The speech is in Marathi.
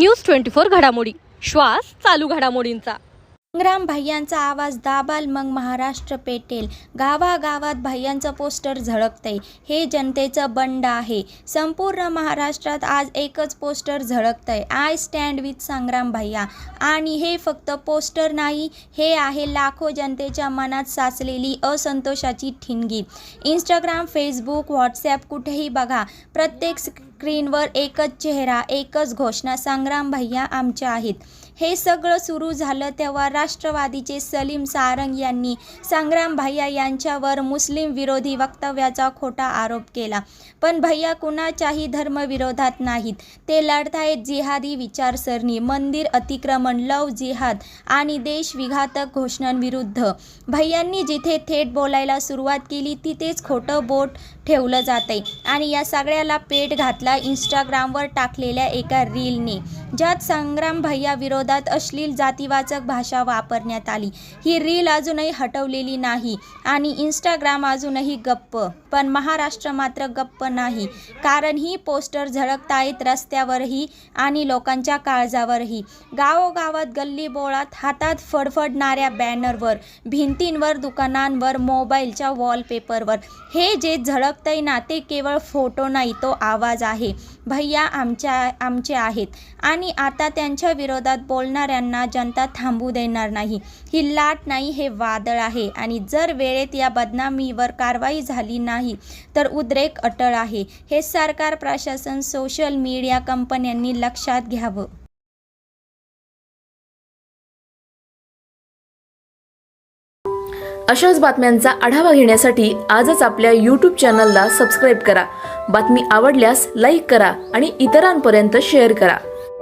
न्यूज ट्वेंटी फोर घडामोडी. श्वास चालू घडामोडींचा. संग्राम भैयांचा आवाज दाबाल मग महाराष्ट्र पेटेल. गावागावात भैयांचं पोस्टर झळकतंय. हे जनतेचं बंड आहे. संपूर्ण महाराष्ट्रात आज एकच पोस्टर झळकतंय. आय स्टँड विथ संग्राम भैया आणि हे फक्त पोस्टर नाही हे आहे लाखो जनतेच्या मनात साचलेली असंतोषाची ठिणगी. इंस्टाग्राम फेसबुक व्हॉट्सॲप कुठेही बघा. प्रत्येक स्क्रीनवर एकच चेहरा एकच घोषणा संग्राम भैया आमच्या आहेत. हे सगळं सुरू झालं तेव्हा राष्ट्रवादीचे सलीम सारंग यांनी संग्राम भैया यांच्यावर मुस्लिम विरोधी वक्तव्याचा खोटा आरोप केला. पण भैया कुणाच्याही धर्मविरोधात नाहीत. ते लढतायत जिहादी विचारसरणी मंदिर अतिक्रमण लव जिहाद आणि देशविघातक घोषणांविरुद्ध. भैयांनी जिथे थेट बोलायला सुरुवात केली तिथेच खोटं बोट ठेवलं जातंय आणि या सगळ्याला पेट घातला इंस्टाग्रामवर टाकलेल्या एका रीलने ज्यात संग्राम भैया विरोधात अश्लील जातीवाचक भाषा वापरण्यात आली. ही रील अजूनही हटवलेली नाही आणि इंस्टाग्राम अजूनही गप्प पण महाराष्ट्र मात्र गप्प नाही. कारण ही पोस्टर झळकतायत रस्त्यावरही आणि लोकांच्या काळजावरही. गावोगावात गल्ली बोळात हातात फडफडणाऱ्या बॅनरवर भिंतींवर दुकानांवर मोबाईलच्या वॉलपेपरवर. हे जे झळकतंय ना ते केवळ फोटो नाही तो आवाज आहे. भैया आमच्या आमचे आहेत. आणि आता त्यांच्या विरोधात बोलणाऱ्यांना जनता थांबू देणार नाही. ही लाट नाही हे वादळ आहे. आणि जर वेळेत या बदनामीवर कारवाई झाली नाही. तर उद्रेक अटळ आहे. हे सरकार प्रशासन सोशल मीडिया कंपन्यांनी लक्षात घ्यावं. अशाच बातम्यांचा आढावा घेण्यासाठी आजच आपल्या यूट्यूब चॅनलला सबस्क्राईब करा. बातमी आवडल्यास लाईक करा आणि इतरांपर्यंत शेअर करा.